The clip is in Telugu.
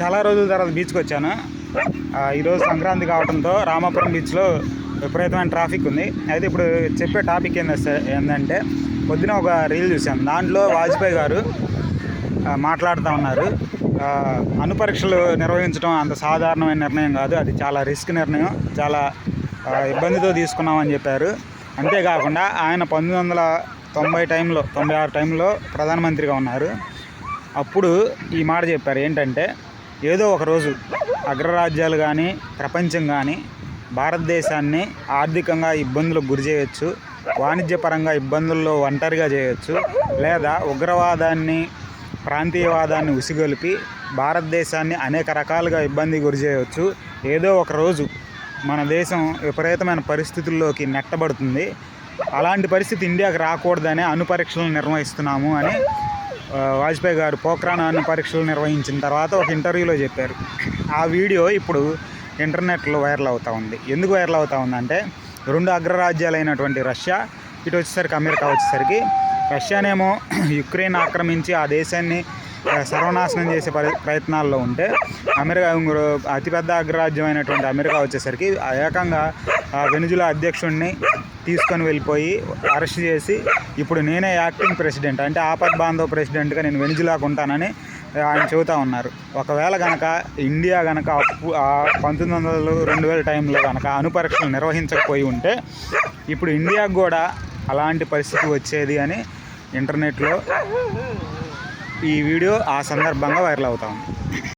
చాలా రోజుల తర్వాత బీచ్కి వచ్చాను. ఈరోజు సంక్రాంతి కావడంతో రామాపురం బీచ్లో విపరీతమైన ట్రాఫిక్ ఉంది. అయితే ఇప్పుడు చెప్పే టాపిక్ ఏంది ఏంటంటే పొద్దున ఒక రీల్ చూశాను. దాంట్లో వాజ్పేయి గారు మాట్లాడుతూ ఉన్నారు. అనుపరీక్షలు నిర్వహించడం అంత సాధారణమైన నిర్ణయం కాదు. అది చాలా రిస్క్ నిర్ణయం. చాలా ఇబ్బందితో తీసుకున్నామని చెప్పారు. అంతేకాకుండా ఆయన పంతొమ్మిది వందల తొంభై టైంలో తొంభై ఆరు టైంలో ప్రధానమంత్రిగా ఉన్నారు. అప్పుడు ఈ మాట చెప్పారు. ఏంటంటే ఏదో ఒక రోజు అగ్రరాజ్యాలు కానీ ప్రపంచం కానీ భారతదేశాన్ని ఆర్థికంగా ఇబ్బందులకు గురి చేయొచ్చు వాణిజ్యపరంగా ఇబ్బందుల్లో ఒంటరిగా చేయొచ్చు లేదా ఉగ్రవాదాన్ని ప్రాంతీయవాదాన్ని ఉసిగొలిపి భారతదేశాన్ని అనేక రకాలుగా ఇబ్బంది గురి చేయవచ్చు ఏదో ఒక రోజు మన దేశం విపరీతమైన పరిస్థితుల్లోకి నెట్టబడుతుంది. అలాంటి పరిస్థితి ఇండియాకి రాకూడదనే అణుపరీక్షలు నిర్వహిస్తున్నాము అని వాజ్పేయి గారు పోఖ్రాన్ అణు పరీక్షలు నిర్వహించిన తర్వాత ఒక ఇంటర్వ్యూలో చెప్పారు. ఆ వీడియో ఇప్పుడు ఇంటర్నెట్లో వైరల్ అవుతూ ఉంది. ఎందుకు వైరల్ అవుతూ ఉందంటే రెండు అగ్రరాజ్యాలైనటువంటి రష్యా ఇటు వచ్చేసరికి అమెరికా వచ్చేసరికి రష్యానేమో యుక్రెయిన్ ఆక్రమించి ఆ దేశాన్ని సర్వనాశనం చేసే ప్రయత్నాల్లో ఉంటే అమెరికా అతిపెద్ద అగ్రరాజ్యం అయినటువంటి అమెరికా వచ్చేసరికి ఏకంగా వెనుజుల వెనుజులా అధ్యక్షుడిని తీసుకొని వెళ్ళిపోయి అరెస్ట్ చేసి ఇప్పుడు నేనే యాక్టింగ్ ప్రెసిడెంట్ అంటే ఆపద్ బాంధవ్ ప్రెసిడెంట్గా నేను వెనుజులాకు ఉంటానని ఆయన చెబుతా ఉన్నారు. ఒకవేళ కనుక ఇండియా కనుక అప్పు పంతొమ్మిది వందలు రెండు వేల టైంలో కనుక అనుపరీక్షలు నిర్వహించకపోయి ఉంటే ఇప్పుడు ఇండియాకు కూడా అలాంటి పరిస్థితి వచ్చేది అని ఇంటర్నెట్లో ఈ వీడియో ఆ సందర్భంగా వైరల్ అవుతా ఉంది.